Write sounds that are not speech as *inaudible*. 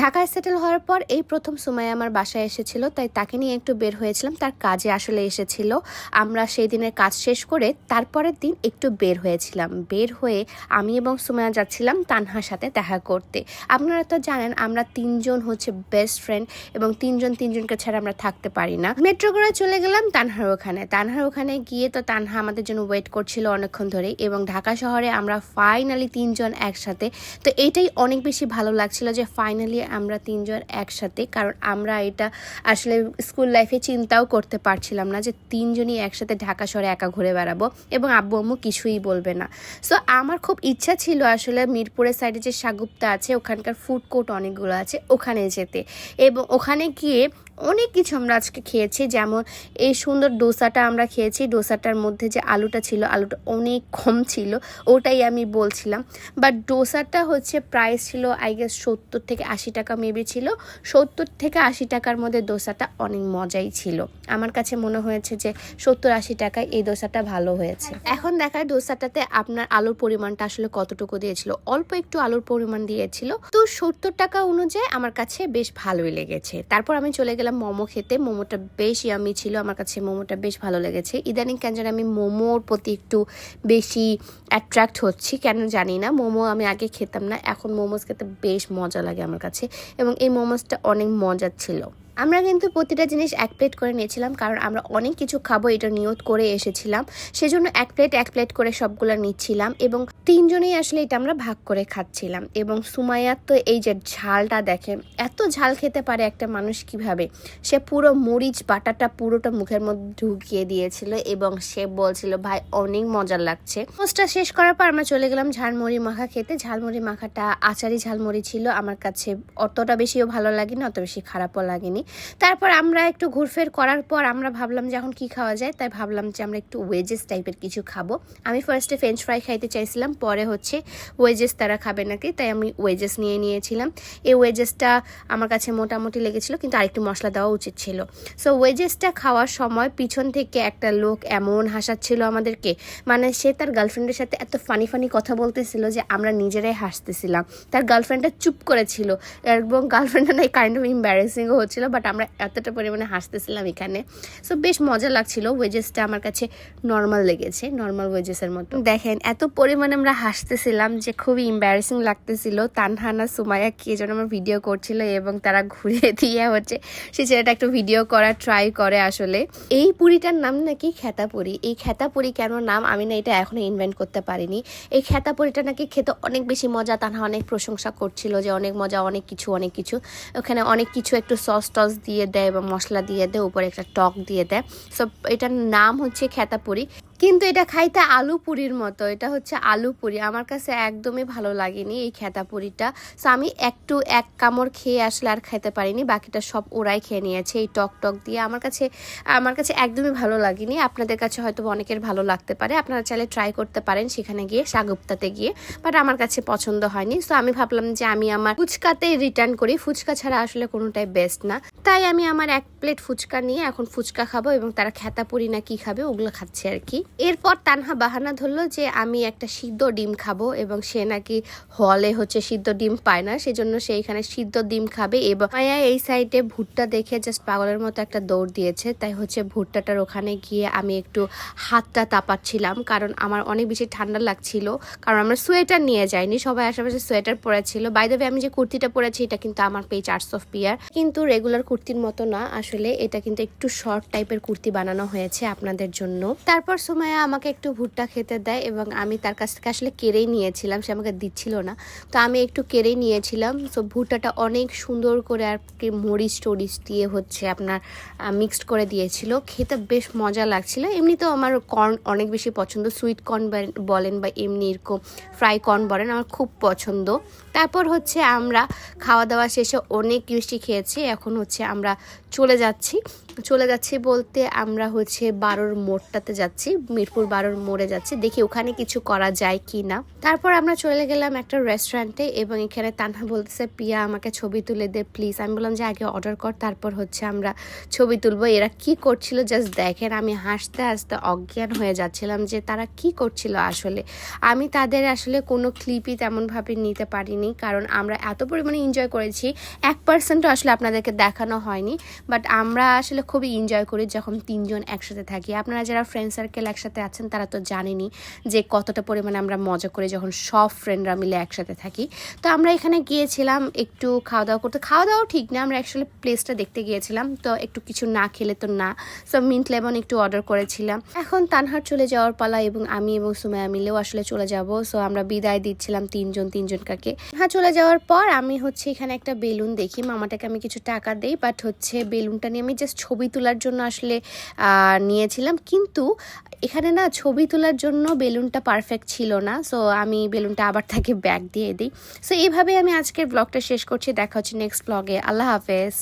ঢাকায় সেটেল হওয়ার পর এই প্রথম সময় আমার বাসায় এসেছিল, তাই তাকে নিয়ে একটু বের হয়েছিলাম। তার কাজে আসলে এসেছিল। আমরা সেই দিনের কাজ শেষ করে তারপরের দিন একটু বের হয়েছিলাম। বের হয়ে আমি এবং সুমায়া যাচ্ছিলাম তানহার সাথে দেখা করতে। আপনারা তো জানেন, আমরা তিনজন হচ্ছে বেস্ট ফ্রেন্ড এবং তিনজন তিনজনকে ছাড়া আমরা থাকতে পারি না। মেট্রো করে চলে গেলাম তানহার ওখানে। তানহার ওখানে গিয়ে তো তানহা আমাদের জন্য ওয়েট করছিল অনেকক্ষণ ধরে এবং ঢাকা শহরে আমরা ফাইনালি তিনজন একসাথে। তো এটাই অনেক বেশি ভালো লাগছিল যে ফাইনালি আমরা তিনজন একসাথে, কারণ আমরা এটা আসলে স্কুল লাইফে চিন্তাও করতে পারছিলাম না যে তিনজনই একসাথে ঢাকা শহরে একা ঘুরে বেড়াবো এবং আব্বু আম্মু কিছুই বলবে না। সো আমার খুব ইচ্ছা ছিল আসলে মিরপুরের সাইডে যে সাগুপ্তা আছে, ওখানকার ফুড কোর্ট অনেকগুলো আছে, ওখানে যেতে। এবং ওখানে গিয়ে অনেক কিছু আমরা আজকে খেয়েছি, যেমন এই সুন্দর ডোসাটা আমরা খেয়েছি, ডোসাটার মধ্যে যে আলুটা ছিল, আলুটা অনেক কম ছিল, ওটাই আমি বলছিলাম। বাট ডোসাটা হচ্ছে প্রাইস ছিল আই গেস সত্তর থেকে আশি টাকা মেবি ছিল, সত্তর থেকে আশি টাকার মধ্যে ডোসাটা অনেক মজাই ছিল। আমার কাছে মনে হয়েছে যে সত্তর আশি টাকায় এই ডোসাটা ভালো হয়েছে। এখন দেখায় ডোসাটাতে আপনার আলুর পরিমাণটা আসলে কতটুকু দিয়েছিল। অল্প একটু আলুর পরিমাণ দিয়েছিল। তো সত্তর টাকা অনুযায়ী আমার কাছে বেশ ভালোই লেগেছে। তারপর আমি চলে গেলাম মোমো খেতে। মোমোটা বেশ ইয়ামি ছিল, আমার কাছে মোমোটা বেশ ভালো লেগেছে। ইদানিং কেন জানি আমি মোমোর প্রতি একটু বেশি অ্যাট্রাক্ট হচ্ছি, কেন জানি না। মোমো আমি আগে খেতাম না, এখন মোমোস খেতে বেশ মজা লাগে আমার কাছে। এবং এই মোমোসটা অনেক মজার ছিল। আমরা কিন্তু প্রতিটা জিনিস এক প্লেট করে নিয়েছিলাম, কারণ আমরা অনেক কিছু খাব এটা নিয়ত করে এসেছিলাম। সেজন্য এক প্লেট এক প্লেট করে সবগুলো নিচ্ছিলাম এবং তিনজনেই আসলে এটা আমরা ভাগ করে খাচ্ছিলাম। এবং সুমাইয়ার তো এই যে ঝালটা দেখেন, এত ঝাল খেতে পারে একটা মানুষ কীভাবে? সে পুরো মরিচ বাটাটা পুরোটা মুখের মধ্যে ঢুকিয়ে দিয়েছিল এবং সে বলছিল, ভাই, অনেক মজার লাগছে। পোস্টটা শেষ করার পর আমরা চলে গেলাম ঝালমুড়ি মাখা খেতে। ঝালমুড়ি মাখাটা আচারি ঝালমুড়ি ছিল, আমার কাছে অতটা বেশিও ভালো লাগেনি, অত বেশি খারাপও লাগেনি। তারপর আমরা একটু ঘুরফের করার পর আমরা ভাবলাম যে এখন কী খাওয়া যায়, তাই ভাবলাম যে আমরা একটু ওয়েজেস টাইপের কিছু খাব। আমি ফার্স্টে ফ্রেঞ্চ ফ্রাই খাইতে চাইছিলাম, পরে হচ্ছে ওয়েজেস তারা খাবে নাকি, তাই আমি ওয়েজেস নিয়ে নিয়েছিলাম। এই ওয়েজেসটা আমার কাছে মোটামুটি লেগেছিল, কিন্তু আরেকটু মশলা দেওয়া উচিত ছিল। সো ওয়েজেসটা খাওয়ার সময় পিছন থেকে একটা লোক এমন হাসাচ্ছিল আমাদেরকে মানে সে তার গার্লফ্রেন্ডের সাথে এত ফানি ফানি কথা বলতেছিল যে আমরা নিজেরাই হাসতেছিলাম। তার গার্লফ্রেন্ডটা চুপ করেছিল, এবং গার্লফ্রেন্ডটা না কাইন্ড অফ এম্বারেসিংও হচ্ছিল বাট আমরা এতটা পরিমাণে হাসতেছিলাম এখানে। সো বেশ মজা লাগছিল। ওয়েজেসটা আমার কাছে নর্মাল লেগেছে নর্মাল ওয়েজেসের মতো। দেখেন, এত পরিমাণে আমরা হাসতেছিলাম যে খুবই এম্বারেসিং লাগতেছিল। তানহানা সুমায়া কে যেন আমার ভিডিও করছিল এবং তারা ঘুরিয়ে *laughs* দিয়ে হচ্ছে সে ছেলেটা একটু ভিডিও করা ট্রাই করে আসলে। এই পুরীটার নাম নাকি খেতাপুরি। এই খেতাপুরি কেন নাম আমি না এটা এখনও ইনভেন্ট করতে পারিনি। এই খেতাপুরিটা নাকি খেতে অনেক বেশি মজা। তানহা অনেক প্রশংসা করছিল যে অনেক মজা, অনেক কিছু অনেক কিছু। ওখানে অনেক কিছু একটু সস দিয়ে দেয় এবং মশলা দিয়ে দেয়, উপরে একটা টক দিয়ে দেয়। সো এটার নাম হচ্ছে খেতাপুরি। কিন্তু এটা খাইতে আলু পুরির মতো, এটা হচ্ছে আলু পুরি। আমার কাছে একদমই ভালো লাগেনি এই খেতা পুরিটা সো আমি একটু এক কামড় খেয়ে আসলে আর খেতে পারিনি, বাকিটা সব ওরাই খেয়ে নিয়েছে এই টক টক দিয়ে। আমার কাছে আমার কাছে একদমই ভালো লাগেনি। আপনাদের কাছে হয়তো অনেকের ভালো লাগতে পারে, আপনারা চাইলে ট্রাই করতে পারেন সেখানে গিয়ে সাগুপ্তাতে গিয়ে। বাট আমার কাছে পছন্দ হয়নি। সো আমি ভাবলাম যে আমি আমার ফুচকাতে রিটার্ন করি। ফুচকা ছাড়া আসলে কোনোটাই বেস্ট না। তাই আমি আমার এক প্লেট ফুচকা নিয়ে এখন ফুচকা খাব এবং তারা খেতা পুরি না কি খাবে ওগুলো খাচ্ছে আর কি। এরপর তানহা বাহানা ধরলো যে আমি একটা সিদ্ধ ডিম খাব এবং সে নাকি হলে হচ্ছে সিদ্ধ ডিম পায় না, সেজন্য সে এখানে সিদ্ধ ডিম খাবে এবং মায়া এই সাইডে ভুট্টা দেখে জাস্ট পাগলের মতো একটা দৌড় দিয়েছে। তাই হচ্ছে ভুট্টাটার ওখানে গিয়ে আমি একটু হাতটা তাপাচ্ছিলাম কারণ আমার অনেক বেশি ঠান্ডা লাগছিল, কারণ আমরা সোয়েটার নিয়ে যাইনি, সবাই আশেপাশে সোয়েটার পরেছিল। বাই দ্য আমি যে কুর্তিটা পরেছি, এটা কিন্তু আমার পেজ আর্টস অফ পিয়ার কিন্তু রেগুলার কুর্তির মতো না, আসলে এটা কিন্তু একটু শর্ট টাইপের কুর্তি বানানো হয়েছে আপনাদের জন্য। তারপর সময় আমাকে একটু ভুট্টা খেতে দেয় এবং আমি তার কাছ থেকে আসলে কেড়েই নিয়েছিলাম, সে আমাকে দিচ্ছিল না। তো আমি একটু কেড়েই নিয়েছিলাম। তো ভুট্টাটা অনেক সুন্দর করে আর কি মরিচ টরিচ দিয়ে হচ্ছে আপনার মিক্সড করে দিয়েছিল। খেতে বেশ মজা লাগছিল। এমনিতেও আমার কর্ন অনেক বেশি পছন্দ। সুইট কর্ন বলেন বা এমনি এরকম ফ্রাই কর্ন বলেন, আমার খুব পছন্দ। তারপর হচ্ছে আমরা খাওয়া দাওয়া শেষে অনেক মিষ্টি খেয়েছি, এখন হচ্ছে আমরা চলে যাচ্ছি। চলে যাচ্ছি বলতে আমরা হচ্ছে বারোর মোড়টাতে যাচ্ছি, মিরপুর বারোর মোড়ে যাচ্ছি, দেখি ওখানে কিছু করা যায় কি না তারপর আমরা চলে গেলাম একটা রেস্টুরেন্টে এবং এখানে তানহা বলতেছে, পিয়া, আমাকে ছবি তুলে দে প্লিজ আমি বললাম যে, আগে অর্ডার কর, তারপর হচ্ছে আমরা ছবি তুলবো। এরা কি করছিল জাস্ট দেখেন, আমি হাসতে হাসতে অজ্ঞান হয়ে যাচ্ছিলাম যে, তারা কি করছিল আসলে? আমি তাদের আসলে কোনো ক্লিপই তেমনভাবে নিতে পারিনি। হয়নি, কারণ আমরা এত পরিমাণে এনজয় করেছি। এক পার্সেন্টও আসলে আপনাদেরকে দেখানো হয়নি বাট আমরা আসলে খুবই এনজয় করি যখন তিনজন একসাথে থাকি। আপনারা যারা ফ্রেন্ড সার্কেল একসাথে আছেন, তারা তো জানেনি যে কতটা পরিমাণে আমরা মজা করি যখন সব ফ্রেন্ডরা মিলে একসাথে থাকি। তো আমরা এখানে গিয়েছিলাম একটু খাওয়া দাওয়া করতে। খাওয়া দাওয়াও ঠিক না, আমরা অ্যাকচুয়ালি প্লেসটা দেখতে গিয়েছিলাম, তো একটু কিছু না খেলে তো না। সো মিন্ট লেমন একটু অর্ডার করেছিলাম। এখন তানহার চলে যাওয়ার পালা এবং আমি এবং সুমায়া মিলেও আসলে চলে যাব। সো আমরা বিদায় দিচ্ছিলাম তিনজন তিনজন কাকে হ্যাঁ চলে যাওয়ার পর আমি হচ্ছে এখানে একটা বেলুন দেখি। মামাটাকে আমি কিছু টাকা দেই বাট হচ্ছে বেলুনটা নিয়ে আমি জাস্ট ছবি তোলার জন্য আসলে নিয়েছিলাম। কিন্তু এখানে না ছবি তোলার জন্য বেলুনটা পারফেক্ট ছিল না সো আমি বেলুনটা আবার তাকে ব্যাগ দিয়ে দিই। সো এইভাবে আমি আজকের ব্লগটা শেষ করছি। দেখা হচ্ছে নেক্সট ব্লগে আল্লাহ হাফেজ।